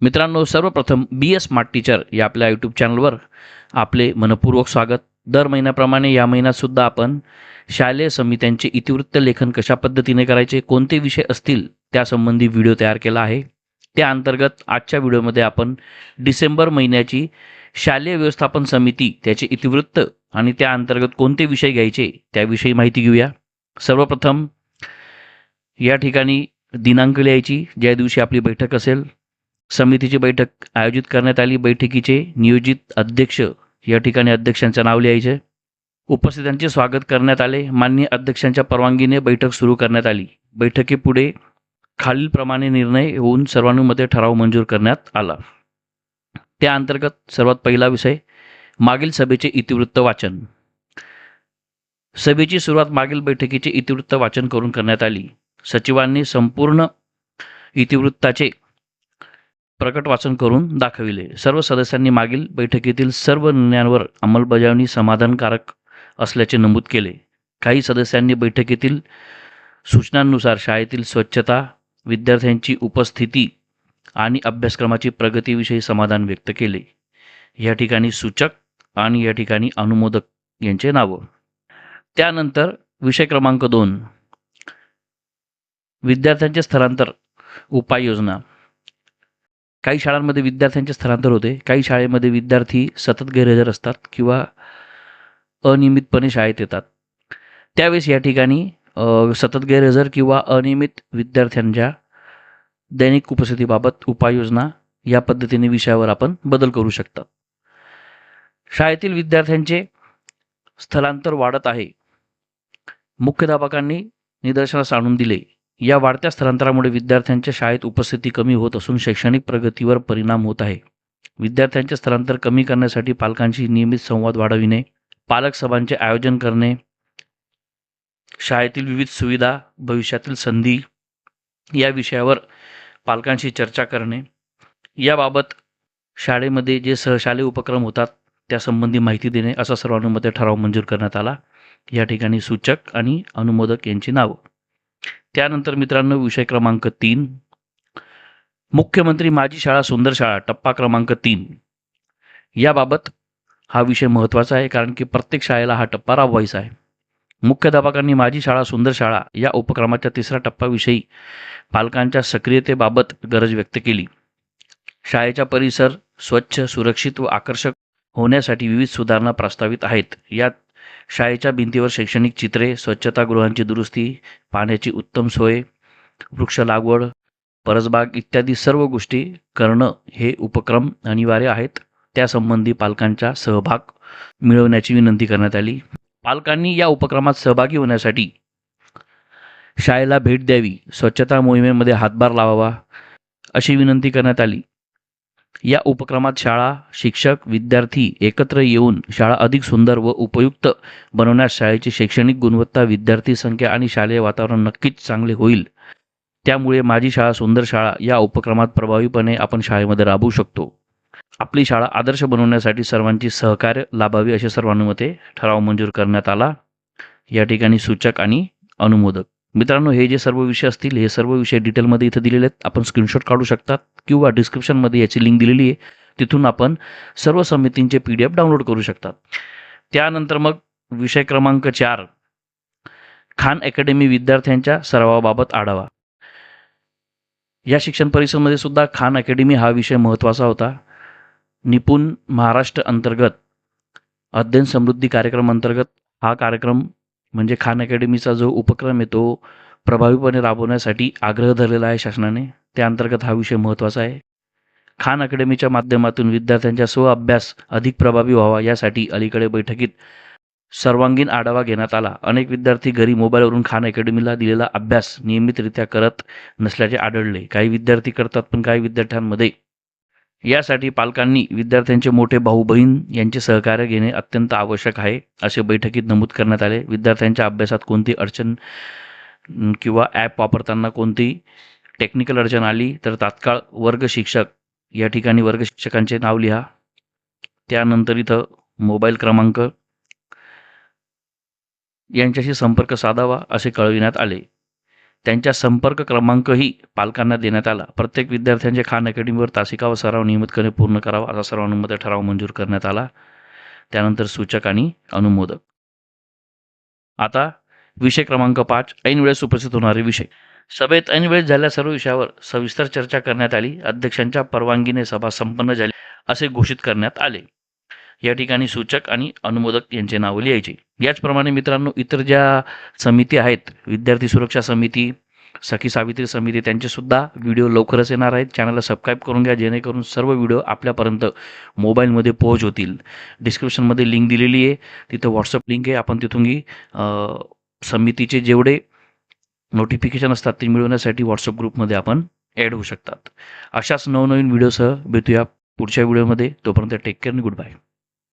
मित्रांनो सर्वप्रथम बी S smart teacher या आपल्या यूट्यूब चॅनलवर आपले मनपूर्वक स्वागत. दर महिन्याप्रमाणे या महिन्यातसुद्धा आपण शालेय समित्यांचे इतिवृत्त लेखन कशा पद्धतीने करायचे कोणते विषय असतील त्यासंबंधी व्हिडिओ तयार केला आहे. त्या अंतर्गत आजच्या व्हिडिओमध्ये आपण डिसेंबर महिन्याची शालेय व्यवस्थापन समिती त्याचे इतिवृत्त आणि त्या अंतर्गत कोणते विषय घ्यायचे त्याविषयी माहिती घेऊया. सर्वप्रथम या ठिकाणी दिनांक लिहायची. ज्या दिवशी आपली बैठक असेल समितीची बैठक आयोजित करण्यात आली. बैठकीचे नियोजित अध्यक्ष या ठिकाणी अध्यक्षांचं नाव लिहायचे. उपस्थितांचे स्वागत करण्यात आले. मान्य अध्यक्षांच्या परवानगीने बैठक सुरू करण्यात आली. बैठकीपुढे खालीलप्रमाणे निर्णय होऊन सर्वानुमते ठराव मंजूर करण्यात आला. त्या अंतर्गत सर्वात पहिला विषय मागील सभेचे इतिवृत्त वाचन. सभेची सुरुवात मागील बैठकीचे इतिवृत्त वाचन करून करण्यात आली. सचिवांनी संपूर्ण इतिवृत्ताचे प्रकट वाचन करून दाखविले. सर्व सदस्यांनी मागील बैठकीतील सर्व निर्णयांवर अंमलबजावणी समाधानकारक असल्याचे नमूद केले. काही सदस्यांनी बैठकीतील सूचनांनुसार शाळेतील स्वच्छता विद्यार्थ्यांची उपस्थिती आणि अभ्यासक्रमाची प्रगतीविषयी समाधान व्यक्त केले. या ठिकाणी सूचक आणि या ठिकाणी अनुमोदक यांचे नावं. त्यानंतर विषय क्रमांक दोन. विद्यार्थ्यांचे स्थलांतर उपाययोजना. काही शाळांमध्ये विद्यार्थ्यांचे स्थलांतर होते. काही शाळेमध्ये विद्यार्थी सतत गैरहजर असतात किंवा अनियमितपणे शाळेत येतात. त्यावेळेस या ठिकाणी सतत गैरहजर किंवा अनियमित विद्यार्थ्यांच्या दैनिक उपस्थितीबाबत उपाययोजना या पद्धतीने विषयावर आपण बदल करू शकतात शाळेतील विद्यार्थ्यांचे स्थलांतर वाढत आहे. मुख्याध्यापकांनी निदर्शनास आणून दिले. या वाढत्या स्थलांतरामुळे विद्यार्थ्यांच्या शाळेत उपस्थिती कमी होत असून शैक्षणिक प्रगतीवर परिणाम होत आहे. विद्यार्थ्यांचे स्थलांतर कमी करण्यासाठी पालकांशी नियमित संवाद वाढविणे पालक सभांचे आयोजन करणे शाळेतील विविध सुविधा भविष्यातील संधी या विषयावर पालकांशी चर्चा करणे. याबाबत शाळेमध्ये जे सहशालेय उपक्रम होतात त्यासंबंधी माहिती देणे असा सर्वानुमते ठराव मंजूर करण्यात आला. या ठिकाणी सूचक आणि अनुमोदक यांची नावं. त्यानंतर मित्रांनो विषय क्रमांक तीन. मुख्यमंत्री माझी शाळा सुंदर शाळा टप्पा क्रमांक तीन. याबाबत हा विषय महत्त्वाचा आहे कारण की प्रत्येक शाळेला हा टप्पा राबवायचा आहे. मुख्याध्यापकांनी माझी शाळा सुंदर शाळा या उपक्रमाच्या तिसऱ्या टप्प्याविषयी पालकांच्या सक्रियतेबाबत गरज व्यक्त केली. शाळेचा परिसर स्वच्छ सुरक्षित व आकर्षक होण्यासाठी विविध सुधारणा प्रस्तावित आहेत. यात शाळेच्या भिंतीवर शैक्षणिक चित्रे स्वच्छतागृहांची दुरुस्ती पाण्याची उत्तम सोय वृक्ष लागवड परसबाग इत्यादी सर्व गोष्टी करणं हे उपक्रम अनिवार्य आहेत. त्यासंबंधी पालकांचा सहभाग मिळवण्याची विनंती करण्यात आली. पालकांनी या उपक्रमात सहभागी होण्यासाठी शाळेला भेट द्यावी स्वच्छता मोहिमेमध्ये हातभार लावावा अशी विनंती करण्यात आली. या उपक्रमात शाळा शिक्षक विद्यार्थी एकत्र येऊन शाळा अधिक सुंदर व उपयुक्त बनवण्यास शाळेची शैक्षणिक गुणवत्ता विद्यार्थी संख्या आणि शालेय वातावरण नक्कीच चांगले होईल. त्यामुळे माझी शाळा सुंदर शाळा या उपक्रमात प्रभावीपणे आपण शाळेमध्ये राबवू शकतो. आपली शाळा आदर्श बनवण्यासाठी सर्वांची सहकार्य लाभावी असे सर्वानुमते ठराव मंजूर करण्यात आला. या ठिकाणी सूचक आणि अनुमोदक. मित्रांनो हे जे सर्व विषय असतील हे सर्व विषय डिटेलमध्ये इथं दिलेले आहेत. आपण स्क्रीनशॉट काढू शकतात किंवा डिस्क्रिप्शनमध्ये याची लिंक दिलेली आहे. तिथून आपण सर्व समितींचे पी डी एफ डाउनलोड करू शकतात. त्यानंतर मग विषय क्रमांक चार खान अकॅडमी विद्यार्थ्यांच्या सरावाबाबत आढावा. या शिक्षण परिषदेमध्ये सुद्धा खान अकॅडमी हा विषय महत्त्वाचा होता. निपुण महाराष्ट्र अंतर्गत अध्ययन समृद्धी कार्यक्रम अंतर्गत हा कार्यक्रम म्हणजे खान अकॅडमीचा जो उपक्रम आहे तो प्रभावीपणे राबवण्यासाठी आग्रह धरलेला आहे शासनाने. त्याअंतर्गत हा विषय महत्त्वाचा आहे. खान अकॅडमीच्या माध्यमातून विद्यार्थ्यांचा स्व अभ्यास अधिक प्रभावी व्हावा यासाठी अलीकडे बैठकीत सर्वांगीण आढावा घेण्यात आला. अनेक विद्यार्थी घरी मोबाईलवरून खान अकॅडमीला दिलेला अभ्यास नियमितरित्या करत नसल्याचे आढळले. काही विद्यार्थी करतात पण काही विद्यार्थ्यांमध्ये यासाठी पालकांनी विद्यार्थ्यांचे मोठे भाऊ बहीण यांचे सहकार्य घेणे अत्यंत आवश्यक आहे असे बैठकीत नमूद करण्यात आले. विद्यार्थ्यांच्या अभ्यासात कोणती अडचण किंवा ॲप वापरताना कोणती टेक्निकल अडचण आली तर तात्काळ वर्ग शिक्षक या ठिकाणी वर्ग शिक्षकांचे नाव लिहा. त्यानंतर इथं मोबाईल क्रमांक यांच्याशी संपर्क साधावा असे कळविण्यात आले. त्यांच्या संपर्क क्रमांकही पालकांना देण्यात आला. प्रत्येक विद्यार्थ्यांचे खान अकॅडमीवर तासिका व सराव नियमितपणे पूर्ण करावा असा सर्वानुमते ठराव मंजूर करण्यात आला. त्यानंतर सूचक आणि अनुमोदक. आता विषय क्रमांक पाच ऐनवेळेस उपस्थित होणारे विषय. सभेत ऐनवेळेस झाल्या सर्व विषयावर सविस्तर चर्चा करण्यात आली. अध्यक्षांच्या परवानगीने सभा संपन्न झाली असे घोषित करण्यात आले. या ठिकाणी सूचक आणि अनुमोदक यांचे नावं लिहायचे. याचप्रमाणे मित्रांनो इतर ज्या समिती आहेत विद्यार्थी सुरक्षा समिती सखी सावित्री समिती त्यांचे सुद्धा व्हिडिओ लवकरच येणार आहेत. चॅनलला सबस्क्राईब करून घ्या जेणेकरून सर्व व्हिडिओ आपल्यापर्यंत मोबाईलमध्ये पोहोच होतील डिस्क्रिप्शनमध्ये लिंक दिलेली आहे. तिथं व्हॉट्सअप लिंक आहे. आपण तिथूनही समितीचे जेवढे नोटिफिकेशन असतात ते मिळवण्यासाठी व्हॉट्सअप ग्रुपमध्ये आपण ॲड होऊ शकतात. अशाच नवनवीन व्हिडिओसह भेटूया पुढच्या व्हिडिओमध्ये. तोपर्यंत टेक केअर आणि गुड बाय